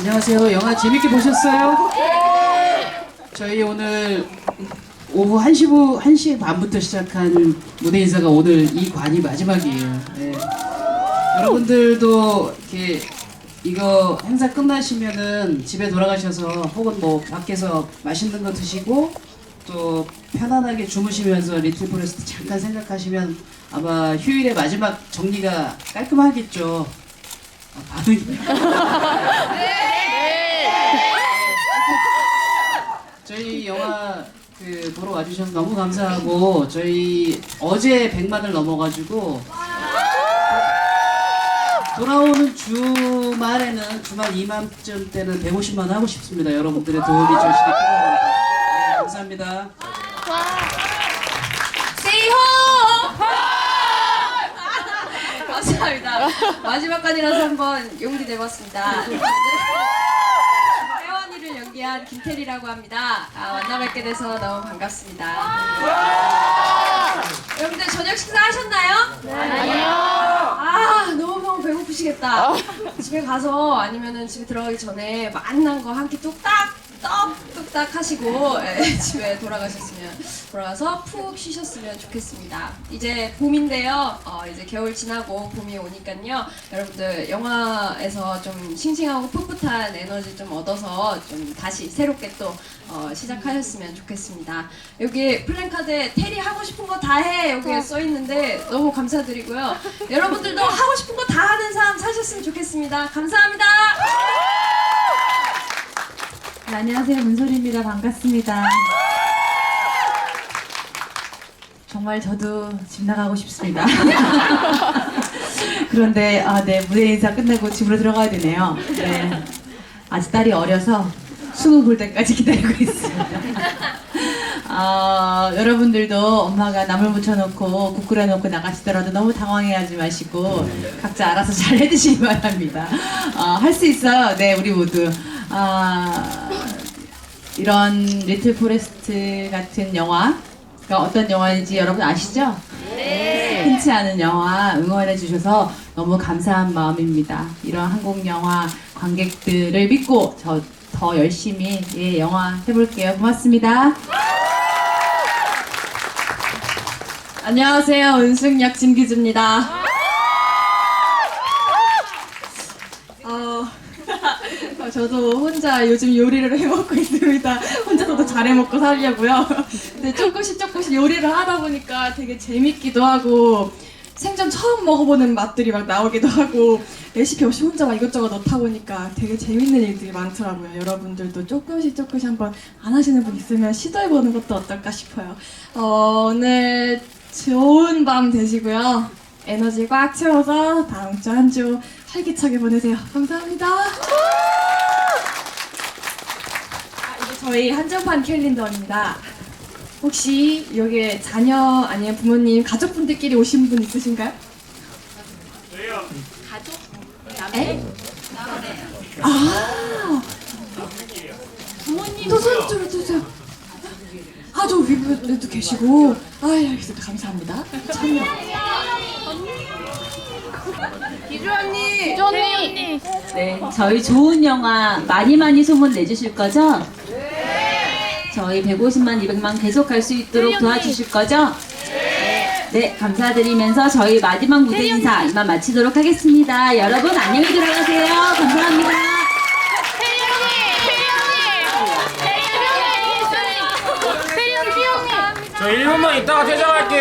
안녕하세요. 영화 재밌게 보셨어요? 저희 오늘 오후 1시, 부, 1시 반부터 시작한 무대 인사가 오늘 이 관이 마지막이에요. 네. 여러분들도 이렇게 이거 행사 끝나시면은 집에 돌아가셔서 혹은 뭐 밖에서 맛있는 거 드시고 또 편안하게 주무시면서 리틀 포레스트 잠깐 생각하시면 아마 휴일의 마지막 정리가 깔끔하겠죠. 아, 반응이. 저희 영화 그 보러 와주셔서 너무 감사하고 저희 어제 100만을 넘어가지고 돌아오는 주말에는 주말 이맘쯤 때는 150만 하고 싶습니다. 여러분들의 도움이 절실히 필요합니다. 네, 감사합니다. 세이호! 감사합니다. 마지막까지라서 한번 용기 내봤습니다. 혜원이를 연기한 김태리라고 합니다. 아, 만나 뵙게 돼서 너무 반갑습니다. 여러분들 저녁 식사 하셨나요? 아니요. 아 너무 너무 배고프시겠다. 집에 가서 아니면은 집에 들어가기 전에 맛난 거 한 끼 뚝딱 떡 뚝딱 하시고 예, 집에 돌아가셨으면 돌아가서 푹 쉬셨으면 좋겠습니다. 이제 봄인데요. 어, 이제 겨울 지나고 봄이 오니까요. 여러분들 영화에서 좀 싱싱하고 풋풋한 에너지 좀 얻어서 좀 다시 새롭게 또 어, 시작하셨으면 좋겠습니다. 여기 플랜카드에 테리 하고 싶은 거 다 해 여기에 써 있는데 너무 감사드리고요. 여러분들도 하고 싶은 거 다 하는 삶 사셨으면 좋겠습니다. 감사합니다. 네, 안녕하세요. 문소리입니다. 반갑습니다. 정말 저도 집 나가고 싶습니다. 그런데 아, 네 무대 인사 끝나고 집으로 들어가야 되네요. 네. 아직 딸이 어려서 수능 볼 때까지 기다리고 있습니다. 아, 여러분들도 엄마가 나물 무쳐놓고 국 끓여놓고 나가시더라도 너무 당황해하지 마시고 각자 알아서 잘 해드시기 바랍니다. 할수 있어요. 네, 우리 모두. 아, 이런 리틀 포레스트 같은 영화가 어떤 영화인지 여러분 아시죠? 네. 흔치 않은 영화 응원해 주셔서 너무 감사한 마음입니다. 이런 한국 영화 관객들을 믿고 저 더 열심히 예, 영화 해볼게요. 고맙습니다. 안녕하세요. 은숙역 진기주입니다. 어, 어, 저도 혼자 요즘 요리를 해먹고 있습니다. 혼자서도 잘 해먹고 살려고요. 근데 조금씩 조금씩 요리를 하다 보니까 되게 재밌기도 하고 생전 처음 먹어보는 맛들이 막 나오기도 하고 레시피 없이 혼자 막 이것저것 넣다 보니까 되게 재밌는 일들이 많더라고요. 여러분들도 조금씩 조금씩 한번 안 하시는 분 있으면 시도해보는 것도 어떨까 싶어요. 어, 오늘 좋은 밤 되시고요. 에너지 꽉 채워서 다음 주 한 주 활기차게 보내세요. 감사합니다. 아, 이게 저희 한정판 캘린더입니다. 혹시 여기에 자녀 아니면 부모님 가족분들끼리 오신 분 있으신가요? 저요. 가족? 에? 아. 부모님. 또 손, 또, 또, 또. 아, 저 위에도 계시고. 아, 알겠습니다. 감사합니다. 참여. 네, 저희 좋은 영화 많이 많이 소문 내주실 거죠? 저희 150만, 200만 계속 갈 수 있도록 도와주실 거죠? 네, 감사드리면서 저희 마지막 무대 인사 이만 마치도록 하겠습니다. 여러분 안녕히 들어가세요. 감사합니다. 저 1분만 있다가 퇴장할게요.